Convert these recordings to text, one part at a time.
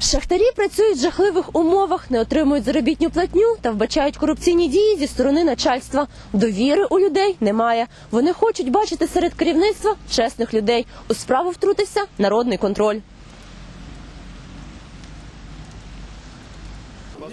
Шахтарі працюють в жахливих умовах, не отримують заробітну платню та вбачають корупційні дії зі сторони начальства. Довіри у людей немає. Вони хочуть бачити серед керівництва чесних людей. У справу втрутився народний контроль.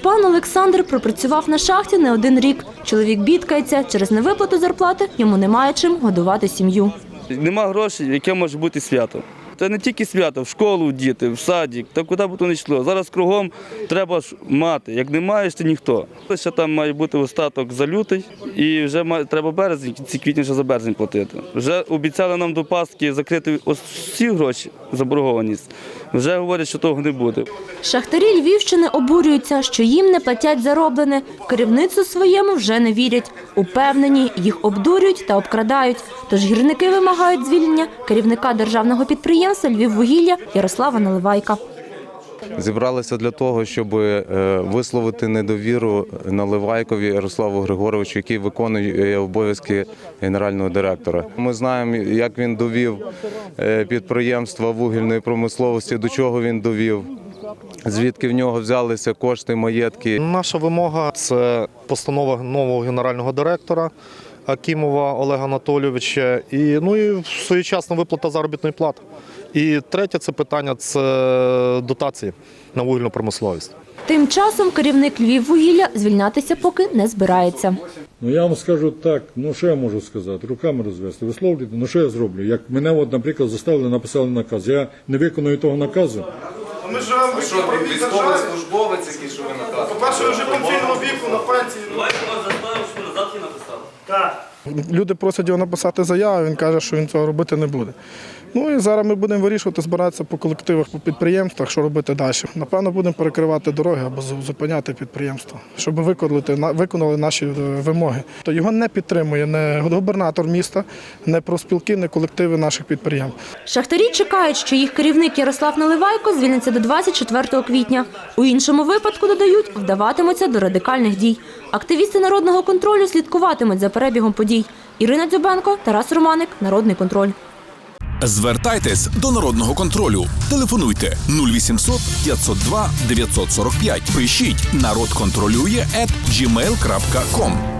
Пан Олександр пропрацював на шахті не один рік. Чоловік бідкається, через невиплату зарплати йому немає чим годувати сім'ю. Нема грошей, яке може бути свято. Це не тільки свято, в школу діти, в садик, та куди б то не йшло. Зараз кругом треба ж мати. Як не маєш, ти ніхто. Ще там має бути остаток за лютий, і вже має, треба березень, ці квітні ще за березень платити. Вже обіцяли нам до Пасхи закрити ось всі гроші, заборгованість. Вже говорять, що того не буде. Шахтарі Львівщини обурюються, що їм не платять зароблене. Керівництву своєму вже не вірять. Упевнені, їх обдурюють та обкрадають. Тож гірники вимагають звільнення керівника державного підприємства Львіввугілля Ярослава Наливайка. Зібралися для того, щоб е, висловити недовіру Наливайкові Ярославу Григоровичу, який виконує обов'язки генерального директора. Ми знаємо, як він довів е, підприємства вугільної промисловості, до чого він довів, звідки в нього взялися кошти, маєтки. Наша вимога це постанова нового генерального директора Акімова Олега Анатолійовича і ну і своєчасна виплата заробітної плати. І третє це питання це дотації на вугільну промисловість. Тим часом керівник Львіввугілля звільнятися поки не збирається. Ну я вам скажу так, ну що я можу сказати, руками розвести, висловлювати, ну що я зроблю? Як мене, от, наприклад, заставили написали наказ, я не виконую того наказу. Ми живемо в Що правовій ви державі. який що ви наказуєте? По-перше, ви вже пенсійного віку на пенсії. Люди просять його написати заяву, він каже, що він цього робити не буде. Ну і зараз ми будемо вирішувати, збиратися по колективах, по підприємствах, що робити далі. Напевно, будемо перекривати дороги або зупиняти підприємства, щоб виконати, виконали наші е, вимоги. То його не підтримує не губернатор міста, не профспілки, не колективи наших підприємств. Шахтарі чекають, що їх керівник Ярослав Наливайко звільниться до 24 квітня. У іншому випадку, додають, вдаватимуться до радикальних дій. Активісти народного контролю слідкуватимуть за перебігом подій. Ірина Дзюбенко, Тарас Романик, Народний контроль. Звертайтесь до народного контролю. Телефонуйте 0800 502 945. Пишіть народ контролює at gmail.com.